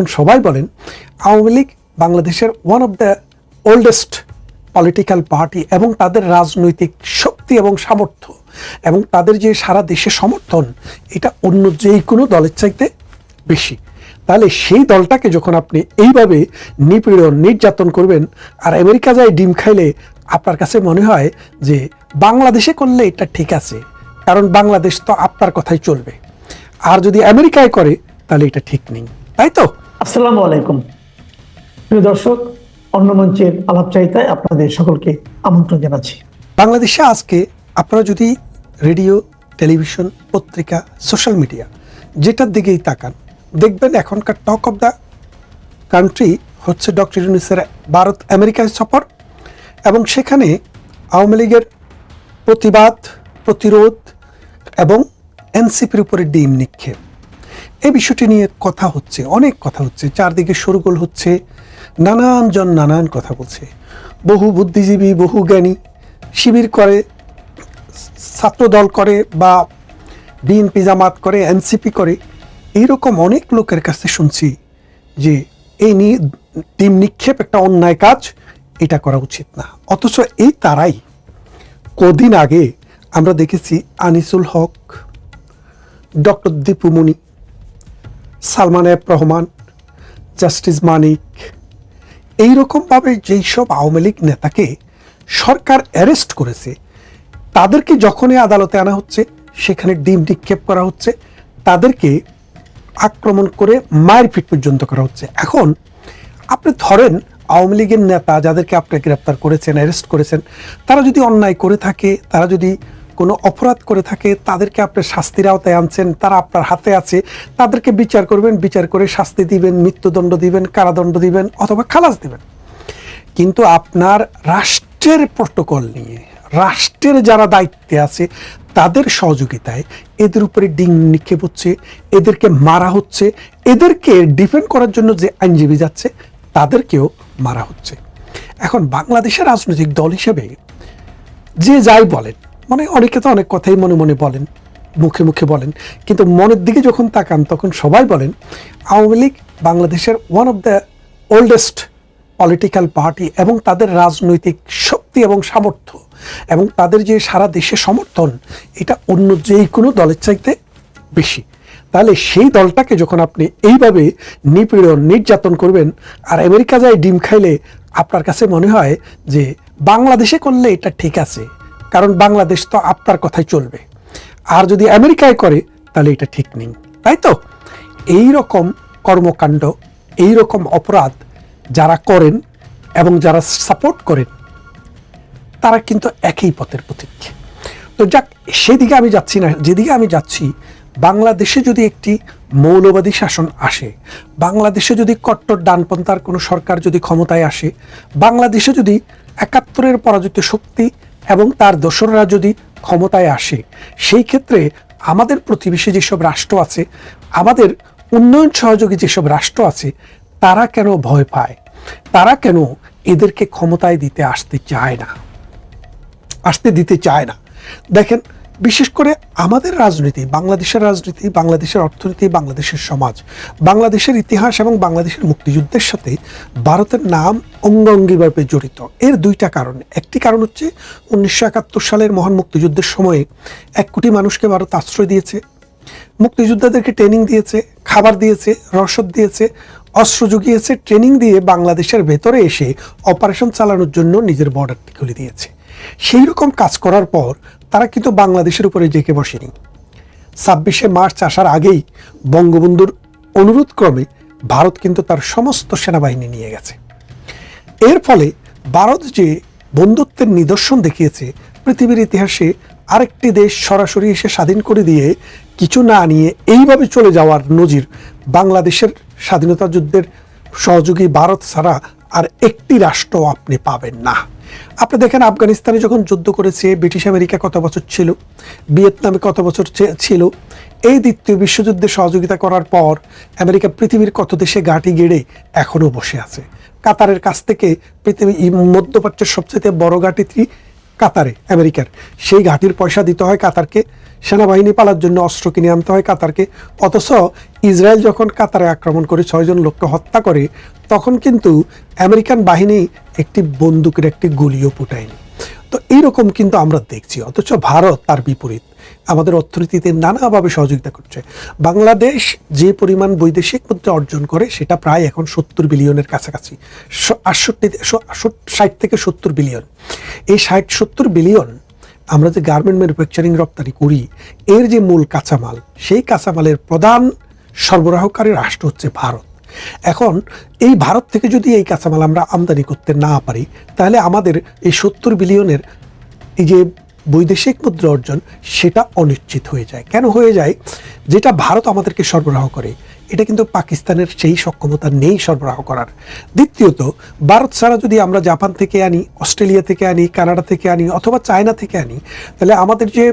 তখন সবাই বলেন, আওয়ামী লীগ বাংলাদেশের one of the oldest political party এবং তাদের রাজনৈতিক শক্তি এবং সামর্থ্য এবং তাদের যে সারা দেশে সমর্থন, এটা অন্য যে কোনো দলের চাইতে বেশি। তাহলে সেই দলটাকে যখন আপনি এইভাবে নিপীড়ন, নির্যাতন করবেন, আর আমেরিকা যায় ডিম খাইলে আপনার কাছে মনে হয় যে বাংলাদেশে করলে এটা ঠিক আছে, কারণ বাংলাদেশ তো আপনার কথাই চলবে। আর যদি আমেরিকায় করে, তাহলে এটা ঠিক নেই। তাই তো? আসসালামু আলাইকুম। প্রিয় দর্শক, অন্য মঞ্চের আলাপ আলাপচারিতায় আপনাদের সকলকে আমন্ত্রণ জানাচ্ছি। বাংলাদেশে আজকে আপনারা যদি রেডিও, টেলিভিশন, পত্রিকা, সোশ্যাল মিডিয়া যেটার দিকেই তাকান, দেখবেন এখনকার টক অফ দ্য কান্ট্রি হচ্ছে ডক্টর ইউনিসের ভারত আমেরিকায় সফর এবং সেখানে আওয়ামী লীগের প্রতিবাদ, প্রতিরোধ এবং এনসিপির উপরে ডিম নিক্ষেপ। এই বিষয়টি নিয়ে কথা হচ্ছে, অনেক কথা হচ্ছে। চারদিকে সরগোল হচ্ছে, নানান জন নানান কথা বলছে। বহু বুদ্ধিজীবী, বহু জ্ঞানী শিবির করে, ছাত্র দল করে বা বিএনপি জামাত করে এনসিপি করে। এইরকম অনেক লোকের কাছে শুনছি যে এই নিয়ে টিম নিক্ষেপ, একটা অন্যায় কাজ, এটা করা উচিত না। অথচ এই তারাই কদিন আগে আমরা দেখেছি Anisul Huq, doctor Dipu Moni Salman F Rahman, justice Manik. এইরকমভাবে যেই সব আওয়ামী লীগ নেতাকে সরকার অ্যারেস্ট করেছে, তাদেরকে যখনই আদালতে আনা হচ্ছে, সেখানে ডিম নিক্ষেপ করা হচ্ছে, তাদেরকে আক্রমণ করে মায়ের পিট পর্যন্ত করা হচ্ছে। এখন আপনি ধরেন, আওয়ামী লীগের নেতা যাদেরকে আপনি গ্রেপ্তার করেছেন, অ্যারেস্ট করেছেন, তারা যদি অন্যায় করে থাকে, তারা যদি কোনো অপরাধ করে থাকে, তাদেরকে আপনি শাস্তির আওতায় আনছেন, তারা আপনার হাতে আছে, তাদেরকে বিচার করবেন, বিচার করে শাস্তি দিবেন, মৃত্যুদণ্ড দিবেন, কারাদণ্ড দিবেন অথবা খালাস দিবেন। কিন্তু আপনার রাষ্ট্রের প্রোটোকল নিয়ে, রাষ্ট্রের যারা দায়িত্বে আছে, তাদের সহযোগিতায় এদের উপরে ডিং নিক্ষেপ হচ্ছে, এদেরকে মারা হচ্ছে, এদেরকে ডিফেন্ড করার জন্য যে আইনজীবী যাচ্ছে, তাদেরকেও মারা হচ্ছে। এখন বাংলাদেশের রাজনৈতিক দল হিসেবে যে যাই বলেন মানে অনেকে তো অনেক কথাই মনে মনে বলেন, মুখে মুখে বলেন, কিন্তু মনের দিকে যখন তাকান তখন সবাই বলেন, আওয়ামী লীগ বাংলাদেশের one of the oldest political party এবং তাদের রাজনৈতিক শক্তি এবং সামর্থ্য এবং তাদের যে সারা দেশে সমর্থন, এটা অন্য যে কোনো দলের চাইতে বেশি। তাহলে সেই দলটাকে যখন আপনি এইভাবে নিপীড়ন, নির্যাতন করবেন, আর আমেরিকা যায় ডিম খাইলে, আপনার কাছে মনে হয় যে বাংলাদেশে করলে এটা ঠিক আছে? কারণ বাংলাদেশ তো আপনার কথাই চলবে। আর যদি আমেরিকায় করে, তাহলে এটা ঠিক নেই। তাই তো? এই রকম কর্মকাণ্ড, এই রকম অপরাধ যারা করেন এবং যারা সাপোর্ট করেন, তারা কিন্তু একই পথের প্রতীক। তো যাক, সেদিকে আমি যাচ্ছি না, যেদিকে আমি যাচ্ছি, বাংলাদেশে যদি একটি মৌলবাদী শাসন আসে, বাংলাদেশে যদি কট্টর ডানপন্থার কোনো সরকার যদি ক্ষমতায় আসে, বাংলাদেশে যদি একাত্তরের পরাজিত শক্তি এবং তার দোসররা যদি ক্ষমতায় আসে, সেই ক্ষেত্রে আমাদের প্রতিবেশী যেসব রাষ্ট্র আছে, আমাদের উন্নয়ন সহযোগী যেসব রাষ্ট্র আছে, তারা কেন ভয় পায়? তারা কেন এদেরকে ক্ষমতায় দিতে আসতে চায় না? আসতে দিতে চায় না? দেখেন বিশেষ করে আমাদের রাজনীতি, বাংলাদেশের রাজনীতি, বাংলাদেশের অর্থনীতি, বাংলাদেশের সমাজ, বাংলাদেশের ইতিহাস এবং বাংলাদেশের মুক্তিযুদ্ধের সাথে ভারতের নাম অঙ্গাঙ্গিভাবে জড়িত। এর দুইটা কারণ। একটি কারণ হচ্ছে উনিশশো একাত্তর সালের মহান মুক্তিযুদ্ধের সময়ে এক কোটি মানুষকে ভারত আশ্রয় দিয়েছে, মুক্তিযোদ্ধাদেরকে ট্রেনিং দিয়েছে, খাবার দিয়েছে, রসদ দিয়েছে, অস্ত্র জুগিয়েছে ট্রেনিং দিয়ে বাংলাদেশের ভেতরে এসে অপারেশন চালানোর জন্য নিজের বর্ডারটি খুলে দিয়েছে। সেই রকম কাজ করার পর তারা কিন্তু বাংলাদেশের উপরে জেঁকে বসেনি। ছাব্বিশে মার্চ আসার আগেই বঙ্গবন্ধুর অনুরোধ ক্রমে ভারত কিন্তু তার সমস্ত সেনাবাহিনী নিয়ে গেছে। এর ফলে ভারত যে বন্ধুত্বের নিদর্শন দেখিয়েছে, পৃথিবীর ইতিহাসে আরেকটি দেশ সরাসরি এসে স্বাধীন করে দিয়ে কিছু না নিয়ে এইভাবে চলে যাওয়ার নজির বাংলাদেশের স্বাধীনতা যুদ্ধের সহযোগী ভারত ছাড়া আর একটি রাষ্ট্র আপনি পাবেন না। আপনি দেখেন আফগানিস্তানে যখন যুদ্ধ করেছে, ব্রিটিশ আমেরিকা কত বছর ছিল, ভিয়েতনামে কত বছর ছিল, এই দ্বিতীয় বিশ্বযুদ্ধে সহযোগিতা করার পর আমেরিকা পৃথিবীর কত দেশে গাঁটি গেড়ে এখনও বসে আছে। কাতারের কাছ থেকে পৃথিবী মধ্যপ্রাচ্যের সবচেয়ে বড় ঘাঁটিটি কাতারে, আমেরিকার। সেই ঘাটির পয়সা দিতে হয় কাতারকে। সেনাবাহিনী পালার জন্য অস্ত্র কিনে আনতে হয় কাতারকে। অথচ ইসরায়েল যখন কাতারে আক্রমণ করে ছয়জন লোককে হত্যা করে, তখন কিন্তু আমেরিকান বাহিনী একটি বন্দুকের একটি গুলিও ফুটায়নি তো এইরকম কিন্তু আমরা দেখছি, অথচ ভারত তার বিপরীত। আমাদের অর্থনীতিতে নানাভাবে সহযোগিতা করছে। বাংলাদেশ যে পরিমাণ বৈদেশিক মুদ্রা অর্জন করে, সেটা প্রায় এখন সত্তর বিলিয়নের কাছাকাছি। আটষট্টি ষাট থেকে সত্তর বিলিয়ন। এই ষাট, সত্তর বিলিয়ন আমরা যে গার্মেন্ট ম্যানুফ্যাকচারিং রপ্তানি করি, এর যে মূল কাঁচামাল, সেই কাঁচামালের প্রধান সরবরাহকারী রাষ্ট্র হচ্ছে ভারত। এখন এই ভারত থেকে যদি এই কাঁচামাল আমরা আমদানি করতে না পারি, তাহলে আমাদের এই সত্তর বিলিয়নের এই যে বৈদেশিক মুদ্রা অর্জন, সেটা অনিশ্চিত হয়ে যায়। কেন হয়ে যায়? যেটা ভারত আমাদেরকে সরবরাহ করে এটা কিন্তু পাকিস্তানের সেই সক্ষমতা নেই সরবরাহ করার। দ্বিতীয়ত, ভারত ছাড়া যদি আমরা জাপান থেকে আনি, অস্ট্রেলিয়া থেকে আনি, কানাডা থেকে আনি, অথবা চায়না থেকে আনি, তাহলে আমাদের যে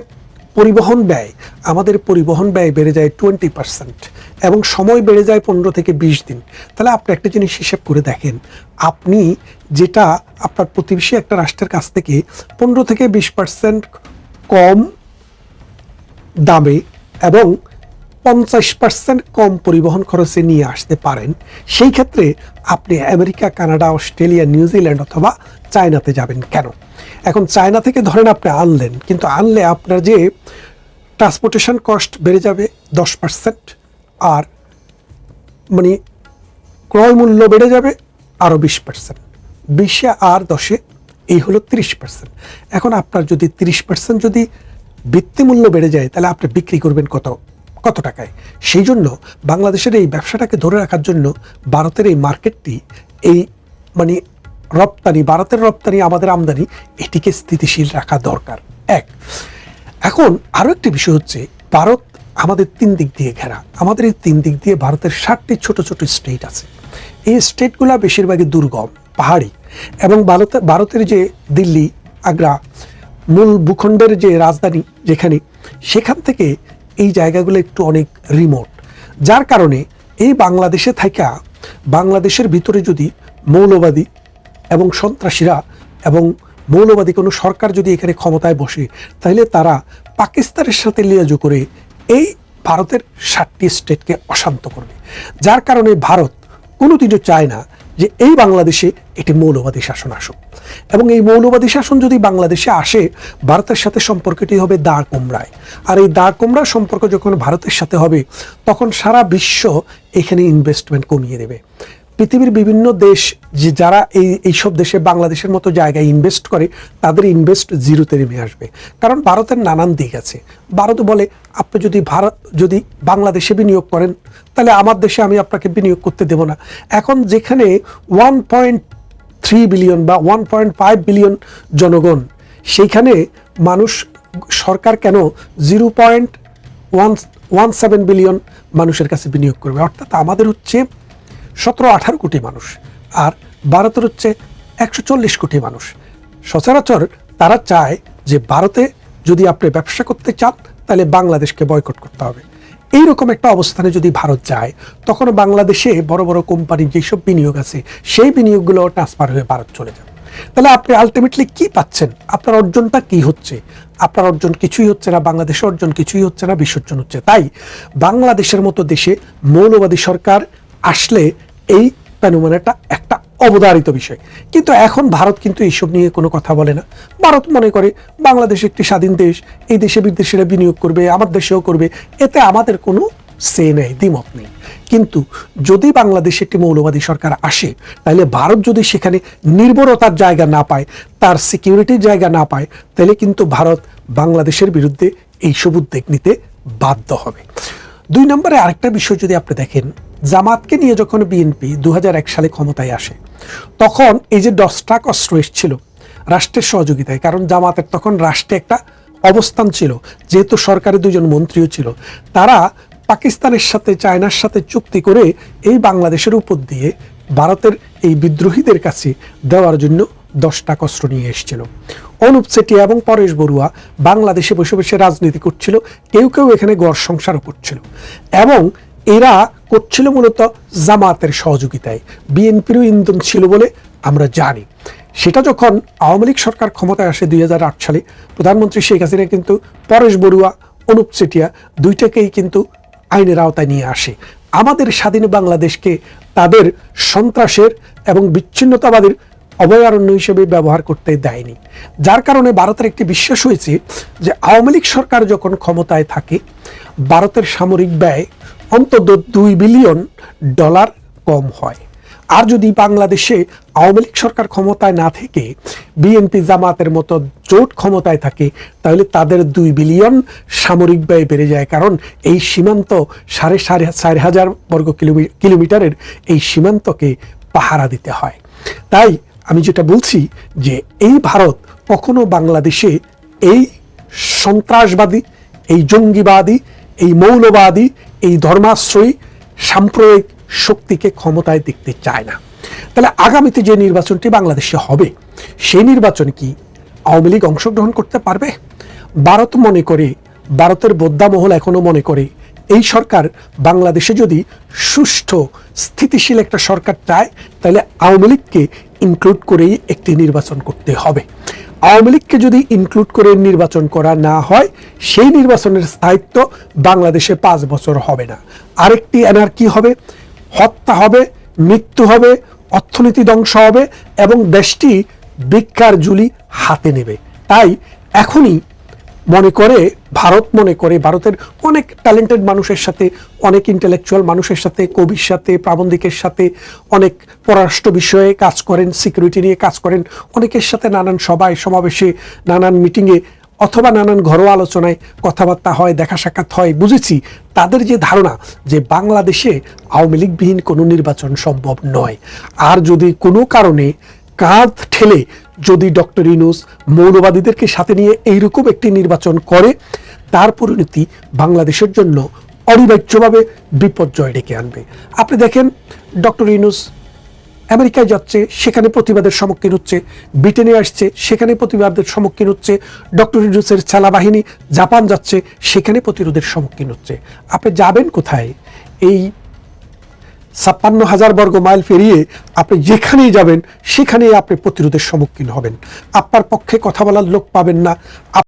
পরিবহন ব্যয়, আমাদের পরিবহন ব্যয় বেড়ে যায় টোয়েন্টি পার্সেন্ট এবং সময় বেড়ে যায় পনেরো থেকে বিশ দিন। তাহলে আপনি একটা জিনিস হিসেব করে দেখেন, আপনি যেটা আপনার প্রতিবেশী একটা রাষ্ট্রের কাছ থেকে পনেরো থেকে বিশ পার্সেন্ট কম দামে এবং পঞ্চাশ পার্সেন্ট কম পরিবহন খরচে নিয়ে আসতে পারেন। সেই ক্ষেত্রে আপনি আমেরিকা, কানাডা, অস্ট্রেলিয়া নিউজিল্যান্ড অথবা চায়নাতে যাবেন কেন? এখন চায়না থেকে ধরেন আপনি আনলেন, কিন্তু আনলে আপনার যে ট্রান্সপোর্টেশন কস্ট বেড়ে যাবে দশ পার্সেন্ট আর মানে ক্রয় মূল্য বেড়ে যাবে আরও বিশ পার্সেন্ট বিশে আর দশে এই হলো তিরিশ পার্সেন্ট এখন আপনার যদি তিরিশ পার্সেন্ট যদি ভিত্তিমূল্য বেড়ে যায়, তাহলে আপনি বিক্রি করবেন কত? কত টাকায়? সেই জন্য বাংলাদেশের এই ব্যবসাটাকে ধরে রাখার জন্য ভারতের এই মার্কেটটি, এই মানে রপ্তানি, ভারতের রপ্তানি, আমাদের আমদানি, এটিকে স্থিতিশীল রাখা দরকার। এক, এখন আরও একটি বিষয় হচ্ছে ভারত আমাদের তিন দিক দিয়ে ঘেরা। আমাদের এই তিন দিক দিয়ে ভারতের ষাটটি ছোট ছোট স্টেট আছে। এই স্টেটগুলো বেশিরভাগই দুর্গম, পাহাড়ি এবং ভারতের ভারতের যে দিল্লি, আগ্রা, মূল ভূখণ্ডের যে রাজধানী যেখানে, সেখান থেকে এই জায়গাগুলো একটু অনেক রিমোট যার কারণে এই বাংলাদেশে থাকা বাংলাদেশের ভিতরে যদি মৌলবাদী এবং সন্ত্রাসীরা এবং মৌলবাদী কোনো সরকার যদি এখানে ক্ষমতায় বসে, তাহলে তারা পাকিস্তানের সাথে লিয়াজু করে এই ভারতের ষাটটি স্টেটকে অশান্ত করবে। যার কারণে ভারত কোনোদিনও চায় না যে এই বাংলাদেশে এটি মৌলবাদী শাসন আসুক। এবং এই মৌলবাদী শাসন যদি বাংলাদেশে আসে, ভারতের সাথে সম্পর্কটি হবে দা কুমড়ায় আর এই দা কুমড়া সম্পর্ক যখন ভারতের সাথে হবে, তখন সারা বিশ্ব এখানে ইনভেস্টমেন্ট কমিয়ে দেবে। পৃথিবীর বিভিন্ন দেশ যে যারা এই এইসব দেশে বাংলাদেশের মতো জায়গায় ইনভেস্ট করে, তাদের ইনভেস্ট জিরোতে নেমে আসবে। কারণ ভারতের নানান দিক আছে। ভারত বলে, আপনি যদি ভারত, যদি বাংলাদেশে বিনিয়োগ করেন, তাহলে আমার দেশে আমি আপনাকে বিনিয়োগ করতে দেব না। এখন যেখানে ওয়ান পয়েন্ট থ্রি বিলিয়ন বা ওয়ান পয়েন্ট ফাইভ বিলিয়ন জনগণ, সেইখানে মানুষ, সরকার কেন zero point one one seven billion মানুষের কাছে বিনিয়োগ করবে? অর্থাৎ আমাদের হচ্ছে সতেরো আঠারো কোটি মানুষ আর ভারতের হচ্ছে একশো চল্লিশ কোটি মানুষ। সচরাচর তারা চায় যে ভারতে যদি আপনি ব্যবসা করতে চান, তাহলে বাংলাদেশকে বয়কট করতে হবে। এইরকম একটা অবস্থানে যদি ভারত যায়, তখন বাংলাদেশে বড় বড় কোম্পানির যেসব বিনিয়োগ আছে, সেই বিনিয়োগগুলো ট্রান্সফার হয়ে ভারত চলে যাবে। তাহলে আপনি আলটিমেটলি কি পাচ্ছেন? আপনার অর্জনটা কি হচ্ছে? আপনার অর্জন কিছুই হচ্ছে না বাংলাদেশের অর্জন কিছুই হচ্ছে না, বিসর্জন হচ্ছে। তাই বাংলাদেশের মতো দেশে মৌলবাদী সরকার আসলে এই প্যানোমানাটা একটা অবধারিত বিষয়। কিন্তু এখন ভারত কিন্তু এইসব নিয়ে কোনো কথা বলে না। ভারত মনে করে বাংলাদেশ একটি স্বাধীন দেশ, এই দেশে বিদেশিরা বিনিয়োগ করবে, আমার দেশেও করবে, এতে আমাদের কোনো সে নেই, দ্বিমত নেই। কিন্তু যদি বাংলাদেশে একটি মৌলবাদী সরকার আসে, তাহলে ভারত যদি সেখানে নির্ভরতার জায়গা না পায়, তার সিকিউরিটির জায়গা না পায়, তাহলে কিন্তু ভারত বাংলাদেশের বিরুদ্ধে এইসব উদ্যোগ নিতে বাধ্য হবে। দুই নম্বরে আরেকটা বিষয় যদি আপনি দেখেন, জামাতকে নিয়ে যখন বিএনপি দু হাজার এক সালে ক্ষমতায় আসে, তখন এই যে দশটা অস্ত্র এসেছিল রাষ্ট্রের সহযোগিতায়, কারণ জামাতের তখন রাষ্ট্রে একটা অবস্থান ছিল, যেহেতু সরকারের দুজন মন্ত্রীও ছিল, তারা পাকিস্তানের সাথে, চায়নার সাথে চুক্তি করে এই বাংলাদেশের উপর দিয়ে ভারতের এই বিদ্রোহীদের কাছে দেওয়ার জন্য দশটা অস্ত্র নিয়ে এসেছিল। অনুপ চেটিয়া এবং পরেশ বড়ুয়া বাংলাদেশে বসে বসে রাজনীতি করছিল, কেউ কেউ এখানে গড় সংসারও করছিল। এবং এরা করছিল মূলত জামাতের সহযোগিতায়। বিএনপিরও ইন্ধন ছিল বলে আমরা জানি। সেটা যখন আওয়ামী লীগ সরকার ক্ষমতায় আসে দুই হাজার আট সালে, প্রধানমন্ত্রী শেখ হাসিনা কিন্তু পরেশ বড়ুয়া, অনুপ চেটিয়া দুইটাকেই কিন্তু আইনের আওতায় নিয়ে আসে। আমাদের স্বাধীন বাংলাদেশকে তাদের সন্ত্রাসের এবং বিচ্ছিন্নতাবাদীর অভয়ারণ্য হিসেবে ব্যবহার করতে দেয়নি। যার কারণে ভারতের একটি বিশ্বাস হয়েছে যে আওয়ামী লীগ সরকার যখন ক্ষমতায় থাকে, ভারতের সামরিক ব্যয় অন্তত দুই বিলিয়ন ডলার কম হয়। আর যদি বাংলাদেশে আওয়ামী লীগ সরকার ক্ষমতায় না থেকে, বিএনপি জামাতের মতো জোট ক্ষমতায় থাকে, তাহলে তাদের দুই বিলিয়ন সামরিক ব্যয় বেড়ে যায়। কারণ এই সীমান্ত সাড়ে সাড়ে চার হাজার বর্গ কিলোমি- কিলোমিটারের এই সীমান্তকে পাহারা দিতে হয়। তাই আমি যেটা বলছি যে এই ভারত কখনো বাংলাদেশে এই সন্ত্রাসবাদী, এই জঙ্গিবাদী, এই মৌলবাদী, এই ধর্মাশ্রয়ী, সাম্প্রদায়িক শক্তিকে ক্ষমতায় দেখতে চায় না। তাহলে আগামীতে যে নির্বাচনটি বাংলাদেশে হবে, সেই নির্বাচন কি আওয়ামী লীগ অংশগ্রহণ করতে পারবে? ভারত মনে করে, ভারতের বোদ্ধা মহল এখনও মনে করে এই সরকার বাংলাদেশে যদি সুষ্ঠু, স্থিতিশীল একটা সরকার চায়, তাহলে আওয়ামী লীগকে ইনক্লুড করেই একটি নির্বাচন করতে হবে। আওয়ামী লীগকে যদি ইনক্লুড করে নির্বাচন করা না হয়, সেই নির্বাচনের স্থায়িত্ব বাংলাদেশে পাঁচ বছর হবে না। আরেকটি এনার কি হবে, হত্যা হবে, মৃত্যু হবে, অর্থনীতি ধ্বংস হবে এবং দেশটি ভিক্ষার জুলি হাতে নেবে। তাই এখনই মনে করে, ভারত মনে করে, ভারতের অনেক ট্যালেন্টেড মানুষের সাথে, অনেক ইন্টেলেকচুয়াল মানুষের সাথে, কবির সাথে, প্রাবন্ধিকের সাথে, অনেক পররাষ্ট্র বিষয়ে কাজ করেন সিকিউরিটি নিয়ে কাজ করেন, অনেকের সাথে নানান সভায়, সমাবেশে, নানান মিটিংয়ে অথবা নানান ঘরোয়া আলোচনায় কথাবার্তা হয়, দেখা সাক্ষাৎ হয়, বুঝেছি। তাদের যে ধারণা যে বাংলাদেশে আওয়ামী লীগবিহীন কোনো নির্বাচন সম্ভব নয়। আর যদি কোনো কারণে কাঁধ ঠেলে যদি ডক্টর ইনুস মৌলবাদীদেরকে সাথে নিয়ে এইরকম একটি নির্বাচন করে, তার পরিণতি বাংলাদেশের জন্য অনিবার্যভাবে বিপর্যয় ডেকে আনবে। আপনি দেখেন, ডক্টর ইনুস আমেরিকায় যাচ্ছে, সেখানে প্রতিবাদের সম্মুখীন হচ্ছে, ব্রিটেনে আসছে, সেখানে প্রতিবাদের সম্মুখীন হচ্ছে, ডক্টর ইউনুসের বাহিনী জাপান যাচ্ছে, সেখানে প্রতিরোধের সম্মুখীন হচ্ছে। আপনি যাবেন কোথায়? এই ছাপ্পান্ন হাজার বর্গ মাইল পেরিয়ে আপনি যেখানেই যাবেন, সেখানেই আপনি প্রতিরোধের সম্মুখীন হবেন। আপনার পক্ষে কথা বলার লোক পাবেন না।